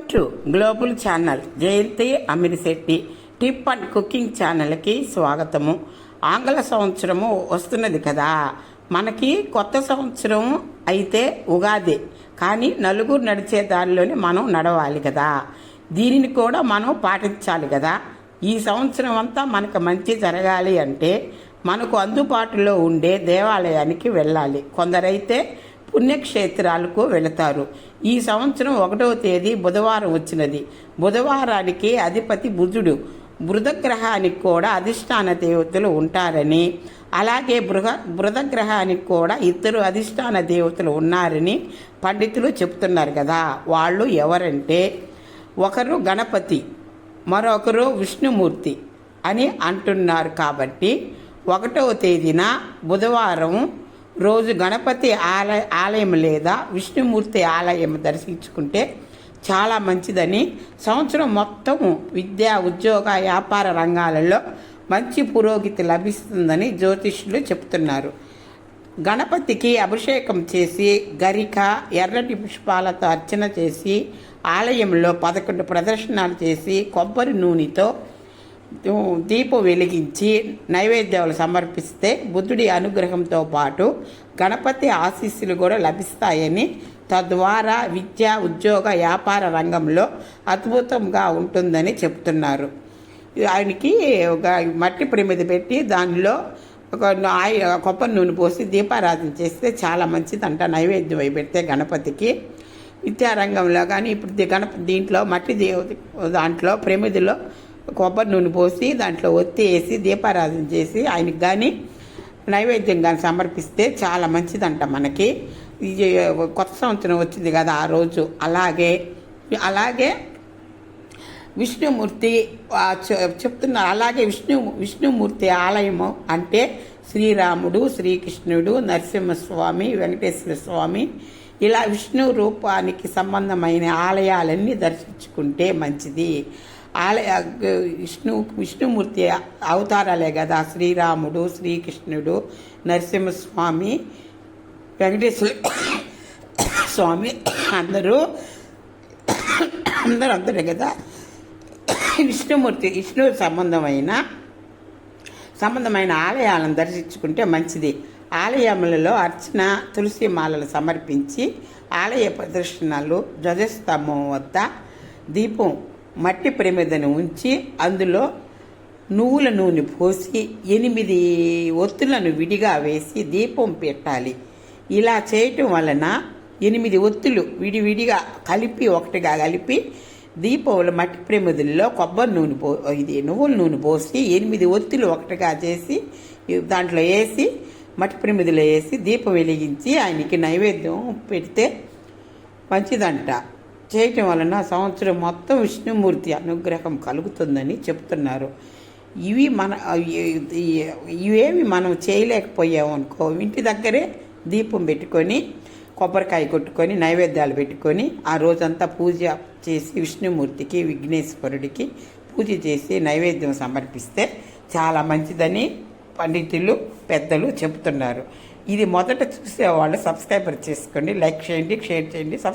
To global channel Jayanthi Amirisetti tip and cooking ఛానల్కి స్వాగతము. ఆంగ్ల సంవత్సరము వస్తున్నది కదా. మనకి కొత్త సంవత్సరం అయితే ఉగాది కానీ నలుగురు నడిచే దారిలోనే మనం నడవాలి కదా. దీనిని కూడా మనం పాటించాలి కదా. ఈ సంవత్సరం అంతా మనకు మంచి జరగాలి అంటే మనకు అందుబాటులో ఉండే దేవాలయానికి వెళ్ళాలి. కొందరైతే పుణ్యక్షేత్రాలకు వెళతారు. ఈ సంవత్సరం ఒకటవ తేదీ బుధవారం వచ్చినది. బుధవారానికి అధిపతి బుధుడు. బృధగ్రహానికి కూడా అధిష్టాన దేవతలు ఉంటారని అలాగే బృహ బృదగ్రహానికి కూడా ఇద్దరు అధిష్టాన దేవతలు ఉన్నారని పండితులు చెప్తున్నారు కదా. వాళ్ళు ఎవరంటే ఒకరు గణపతి మరొకరు విష్ణుమూర్తి అని అంటున్నారు కాబట్టి ఒకటవ తేదీన బుధవారం రోజు గణపతి ఆలయ ఆలయం లేదా విష్ణుమూర్తి ఆలయం దర్శించుకుంటే చాలా మంచిదని. సంవత్సరం మొత్తం విద్య ఉద్యోగ వ్యాపార రంగాలలో మంచి పురోగతి లభిస్తుందని జ్యోతిష్యులు చెప్తున్నారు. గణపతికి అభిషేకం చేసి గరిక ఎర్రటి పుష్పాలతో అర్చన చేసి ఆలయంలో పదకొండు ప్రదర్శనలు చేసి కొబ్బరి నూనెతో దీపం వెలిగించి నైవేద్యాలు సమర్పిస్తే బుద్ధుడి అనుగ్రహంతో పాటు గణపతి ఆశీస్సులు కూడా లభిస్తాయని తద్వారా విద్య ఉద్యోగ వ్యాపార రంగంలో అద్భుతంగా ఉంటుందని చెప్తున్నారు. ఆయనకి ఒక మట్టి ప్రమిద పెట్టి దానిలో ఒక ఆయి కొబ్బరి నూనె పోసి దీపారాధన చేస్తే చాలా మంచిదంట నైవేద్యం అయి పెడితే గణపతికి. విద్యారంగంలో కానీ ఇప్పుడు గణపతి దీంట్లో మట్టి దేవ దాంట్లో ప్రమిదిలో కొబ్బరి నూనె పోసి దాంట్లో ఒత్తి వేసి దీపారాధన చేసి ఆయనకి కానీ నైవేద్యం కానీ సమర్పిస్తే చాలా మంచిదంట మనకి. ఇది కొత్త సంవత్సరం వచ్చింది కదా ఆ రోజు. అలాగే అలాగే విష్ణుమూర్తి చెప్తున్నారు అలాగే విష్ణు విష్ణుమూర్తి ఆలయము అంటే శ్రీరాముడు శ్రీకృష్ణుడు నరసింహస్వామి వెంకటేశ్వర స్వామి ఇలా విష్ణు రూపానికి సంబంధమైన ఆలయాలన్నీ దర్శించుకుంటే మంచిది. ఆలయ విష్ణు విష్ణుమూర్తి అవతారాలే కదా. శ్రీరాముడు శ్రీకృష్ణుడు నరసింహస్వామి వెంకటేశ్వర స్వామి అందరూ అందరూ అందరే కదా. విష్ణుమూర్తి విష్ణు సంబంధమైన సంబంధమైన ఆలయాలను దర్శించుకుంటే మంచిది. ఆలయములలో అర్చన తులసి మాలలు సమర్పించి ఆలయ ప్రదర్శనలు ధ్వజస్తంభం వద్ద దీపం మట్టి ప్రమిదను ఉంచి అందులో నువ్వుల నూనె పోసి ఎనిమిది ఒత్తులను విడిగా వేసి దీపం పెట్టాలి. ఇలా చేయటం వలన ఎనిమిది ఒత్తులు విడివిడిగా కలిపి ఒకటిగా కలిపి దీపంలో మట్టి ప్రమిదుల్లో కొబ్బరి నూనె పో ఇది నువ్వుల నూనె పోసి ఎనిమిది ఒత్తులు ఒకటిగా చేసి దాంట్లో వేసి మట్టి ప్రమిదిలో వేసి దీపం వెలిగించి ఆయనకి నైవేద్యం పెడితే మంచిదంట. చేయటం వలన సంవత్సరం మొత్తం విష్ణుమూర్తి అనుగ్రహం కలుగుతుందని చెప్తున్నారు. ఇవి మన ఇవేమి మనం చేయలేకపోయాము అనుకో ఇంటి దగ్గరే దీపం పెట్టుకొని కొబ్బరికాయ కొట్టుకొని నైవేద్యాలు పెట్టుకొని ఆ రోజంతా పూజ చేసి విష్ణుమూర్తికి విఘ్నేశ్వరుడికి పూజ చేసి నైవేద్యం సమర్పిస్తే చాలా మంచిదని పండితులు పెద్దలు చెబుతున్నారు. ఇది మొదట చూసేవాళ్ళు సబ్స్క్రైబర్ చేసుకోండి లైక్ చేయండి షేర్ చేయండి సబ్స్క్రైబ్